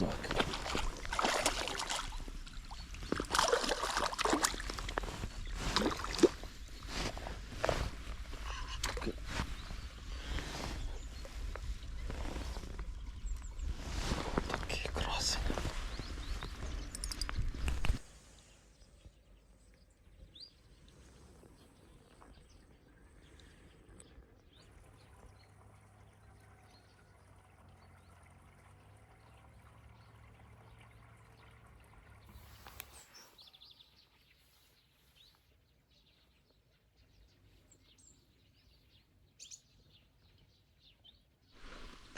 Zok.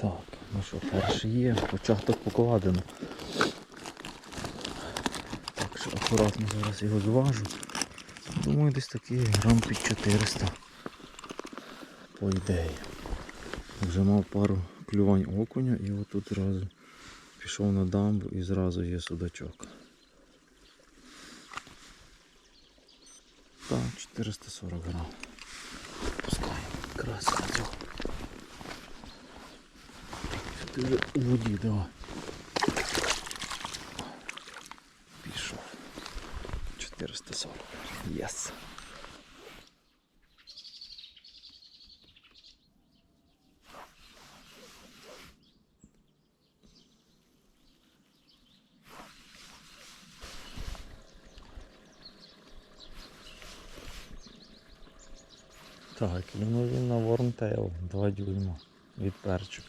Так, ну що, перший є, початок покладено. Так що акуратно зараз його зважу. Думаю, десь такий грам під 400. По ідеї. Вже мав пару клювань окуня і отут зразу пішов на дамбу і зразу є судачок. Так, 440 грам. Пускаємо. Красиво. Ти вже у воді давай. Пішов. 440. Єс. Так, ну він на Wormtail 2 дюйма від перчик.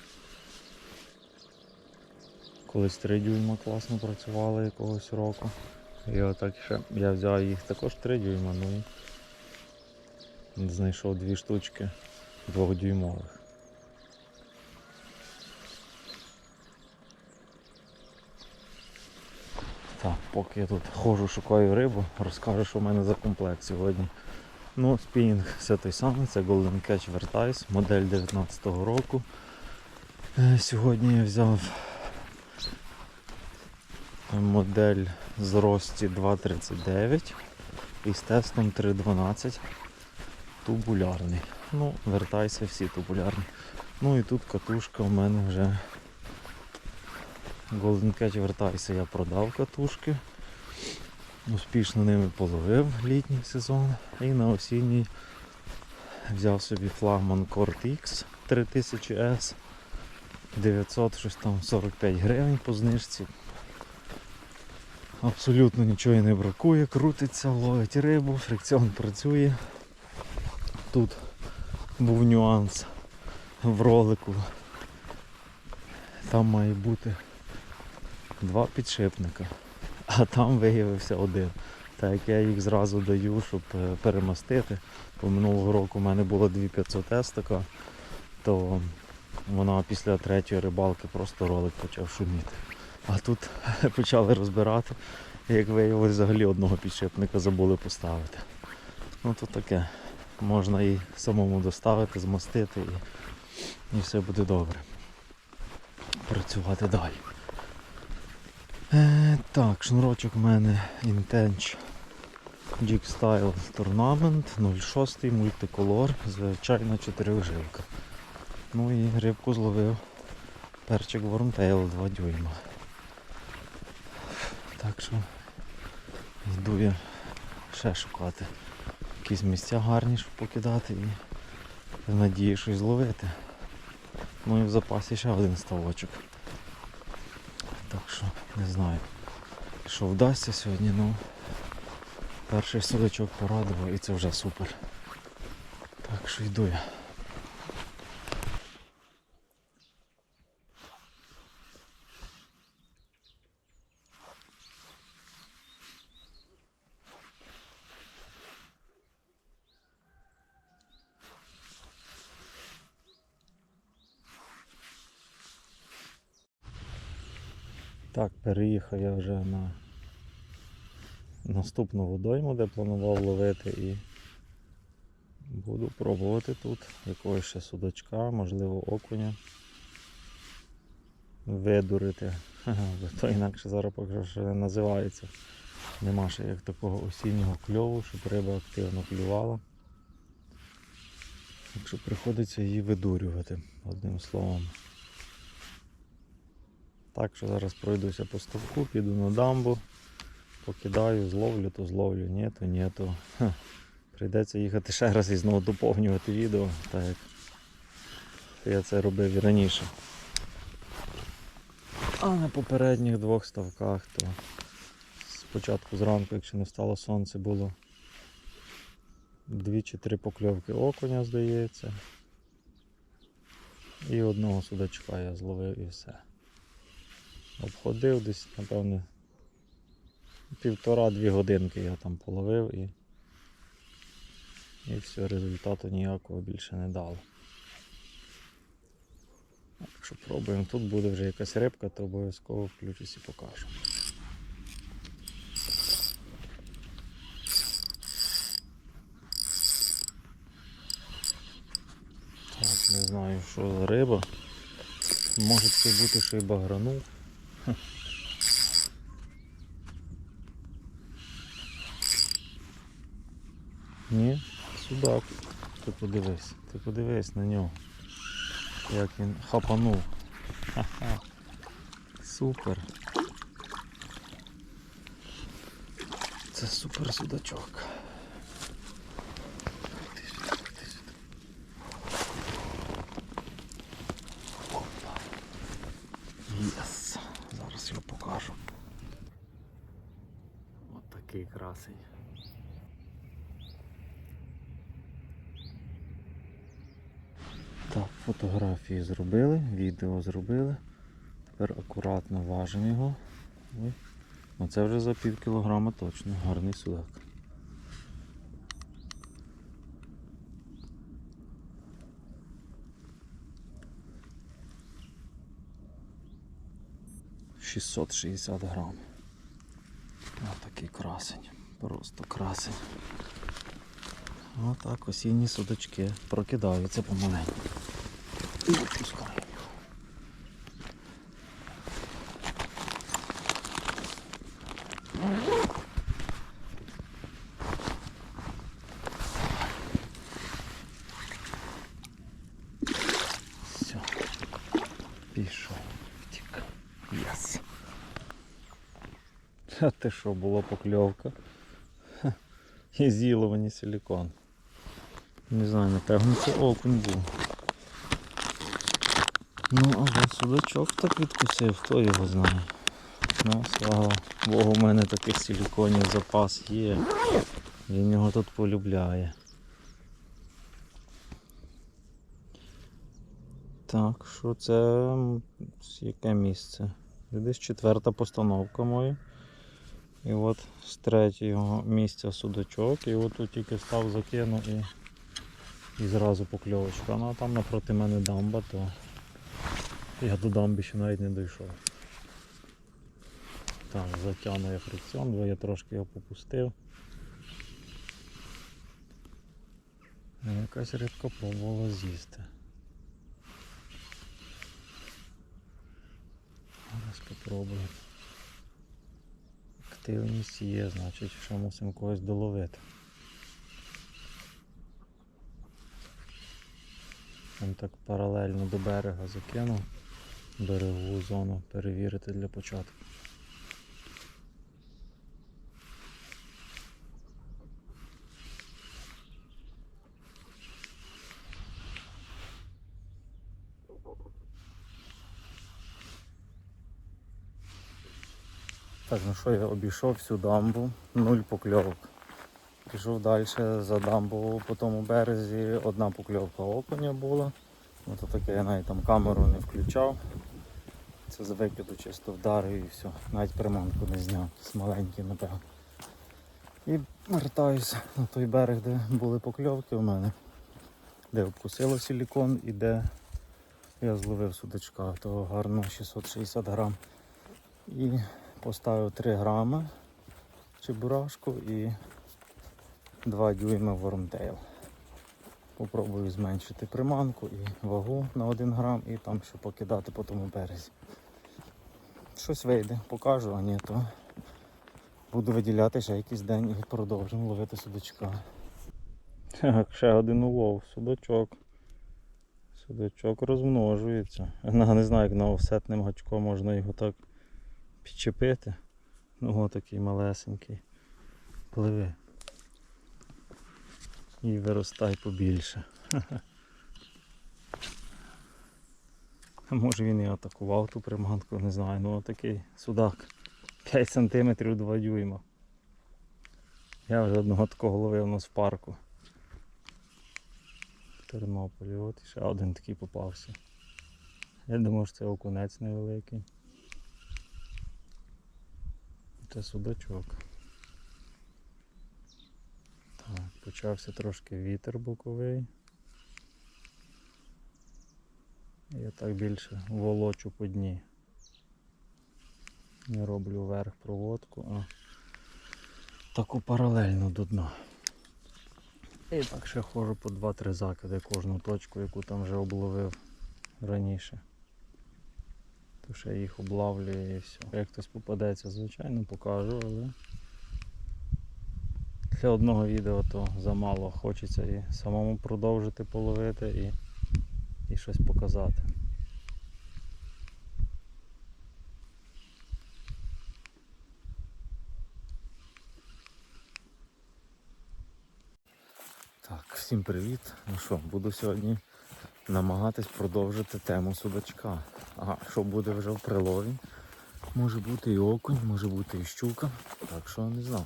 Колись 3 дюйма класно працювали якогось року. І отак ще я взяв їх також 3 дюйма, ну і знайшов дві штучки двохдюймових. Так, поки я тут ходжу, шукаю рибу, розкажу, що в мене за комплект сьогодні. Ну, спінінг все той самий, це Golden Catch Vertice, модель 19-го року. Е, Сьогодні я взяв модель з рості 2.39 і з тестом 3.12 тубулярний. Ну, вертайся всі тубулярні. Ну і тут катушка у мене вже Golden Cat вертайся, я продав катушки. Успішно ними половив літній сезон і на осінній взяв собі флагман Kort X 3000S 900 щось там 45 гривень по знижці. Абсолютно нічого не бракує, крутиться, ловить рибу, фрикціон працює. Тут був нюанс в ролику. Там має бути два підшипника, а там виявився один. Так як я їх зразу даю, щоб е, перемастити. Бо минулого року в мене було 2500S то вона після третьої рибалки просто ролик почав шуміти. А тут почали розбирати. Як виявилось, взагалі одного підшипника забули поставити. Ну то таке. Можна і самому доставити, змастити і, і все буде добре. Працювати далі. Е, так, шнурочок у мене Intench Jig Style Tournament 06 мультиколор, звичайна чотирижилка. Ну і рибку зловив перчик Wormtail 2 дюйма. Так що йду я ще шукати якісь місця гарні, щоб покидати і в надії щось зловити. Ну і в запасі ще один ставочок. Так що не знаю, що вдасться сьогодні, ну перший судачок порадував і це вже супер. Так що йду я. Так, переїхав я вже на наступну водойму, де планував ловити і буду пробувати тут якогось ще судачка, можливо окуня. Видурити. Бо то інакше зараз поки що називається. Нема ще як такого осіннього кльову, щоб риба активно клювала. Так що приходиться її видурювати, одним словом. Так що зараз пройдуся по ставку, піду на дамбу, покидаю, зловлю, то зловлю, ні, то ні, то. Ха. Прийдеться їхати ще раз і знову доповнювати відео, так як я це робив і раніше. А на попередніх двох ставках, то спочатку зранку, якщо не встало сонце, було дві чи три покльовки окуня, здається. І одного судачка я зловив і все. Обходив десь, напевне, півтора-дві годинки я там половив і, і все, результату ніякого більше не дало. Так що пробуємо. Тут буде вже якась рибка, то обов'язково включусь і покажу. Так, не знаю, що за риба. Може це бути, що й багранув. Ні, судак. Ти подивись, ти подивись на нього. Як він хапанув. Ха-ха. Супер. Це супер судачок. Іди сюди, іди сюди. Опа. Єс. Зараз його покажу. Такий красень. Так, фотографії зробили, відео зробили. Тепер акуратно важимо його. Оце вже за пів кілограма точно, гарний судак. Шістсот шістдесят грам. Ось такий красень. Просто красень. Отак осінні судочки прокидаються помаленьку. І відпускаємо його. Все. Пішов. Втік. Єс. А ти що, була покльовка? І з'їло мені силікон. Не знаю, напевно це окунь був. Ну, але судачок так відкусив, хто його знає. Ну, слава Богу, в мене таких силіконів запас є. Він його тут полюбляє. Так, що це яке місце? Десь четверта постановка моя. І от з третього місця судачок. І от тут тільки став закинув і, і зразу покльовочка. Ну а там напроти мене дамба, то я до дамби ще навіть не дійшов. Так, затягну я фрикціон, бо я трошки його попустив. Якась рибка пробувала з'їсти. Зараз попробую. Активність є, значить, що мусимо когось доловити. Він так паралельно до берега закинув, берегову зону перевірити для початку. Так, що, я обійшов всю дамбу, нуль покльовок. Пішов далі за дамбу по тому березі, одна покльовка окуня була. Ну то таке я навіть там камеру не включав. Це з викиду чисто вдарив і все. Навіть приманку не зняв, з маленький, напевно. І вертаюся на той берег, де були покльовки у мене, де обкусило силікон і де я зловив судачка, того гарно 660 грам. І поставив 3 грами чебурашку і 2 дюйма вормтейл. Попробую зменшити приманку і вагу на 1 грам і там ще покидати по тому березі. Щось вийде, покажу, а ні, то буду виділяти ще якийсь день і продовжимо ловити судачка. Так, ще один улов, судачок. Судачок розмножується. Я не знаю, як на офсетним гачком можна його так підчепити. Ну о, такий малесенький. Пливи. І виростай побільше. Може він і атакував ту приманку, не знаю. Ну такий судак. 5 см 2 дюйма. Я вже одного такого ловив у нас в парку. В Тернополі. От ще один такий попався. Я думав, що це окунець невеликий. Це судачок. Так, почався трошки вітер боковий. Я так більше волочу по дні. Не роблю вверх проводку, а таку паралельно до дна. І так ще ходжу по 2-3 закиди кожну точку, яку там вже обловив раніше. То ще їх облавлюю і все. Як хтось попадеться, звичайно, покажу, але для одного відео то замало. Хочеться і самому продовжити половити і, і щось показати. Так, всім привіт. Ну що, буду сьогодні намагатись продовжити тему судачка. Ага, що буде вже в прилові. Може бути і окунь, може бути і щука. Так що не знаю.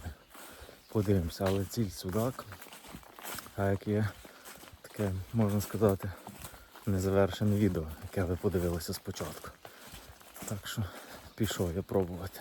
Подивимося, але ціль судак. А як є таке, можна сказати, незавершене відео, яке ви подивилися спочатку. Так що пішов я пробувати.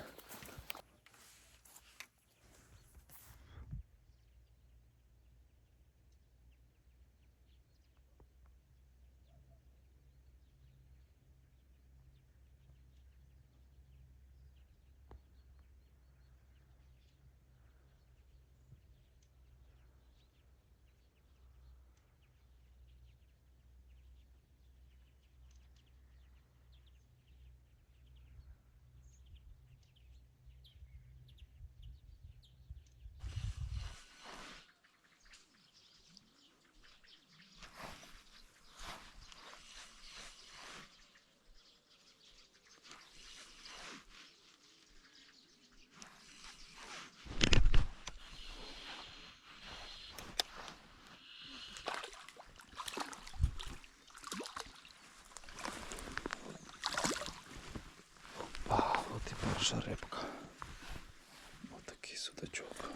Перша рибка. Отакий судачок.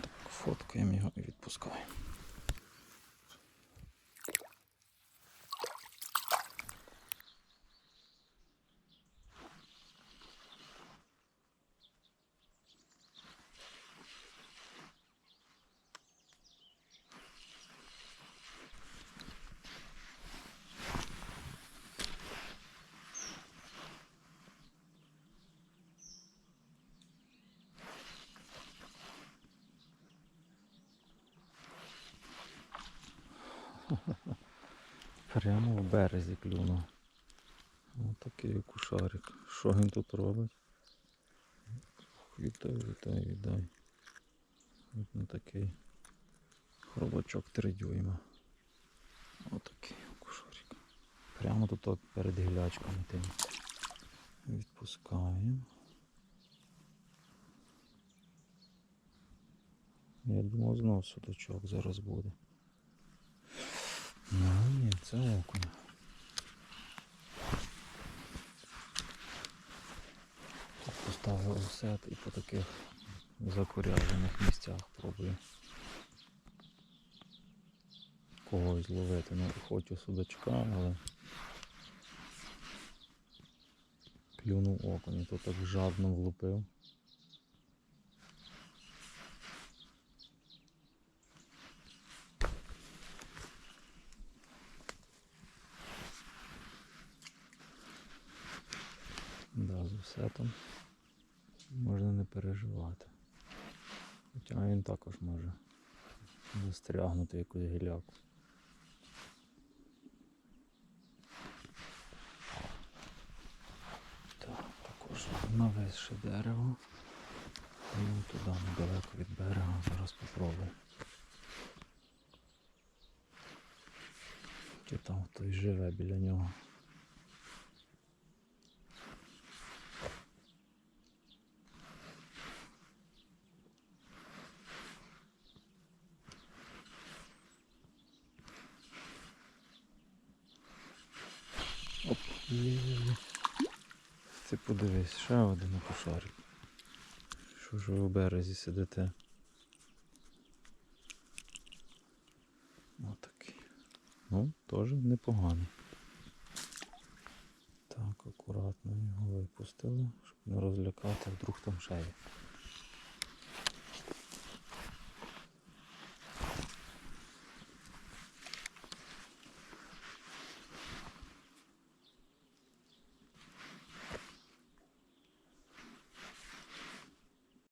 Так, фоткаємо його Прямо в березі клюнув. Ось такий кушарик. Що він тут робить? Вітай, вітай, вітай. Ось на такий хробачок 3 дюйма. Отакий кушарик. Прямо тут перед гілячками тим. Відпускаємо. Я думав знов судачок зараз буде. Ну ні, це окунь. Тут поставив осет і по таких закуряжених місцях пробую когось зловити. Ну, хочу судачка, але клюнув окунь, то так жадно влупив. Осетом можна не переживати. Хоча він також може застрягнути якусь гіляку. Так, також нависше дерево. Ну, туди недалеко від берега. Зараз попробую. Чи там хтось живе біля нього. Оп, є-є-є. Ти подивись, ще один кошарик. Що ж ви у березі сидите? Отакий. Ну, теж непоганий. Так, акуратно його випустили, щоб не розлякати, вдруг там ще є.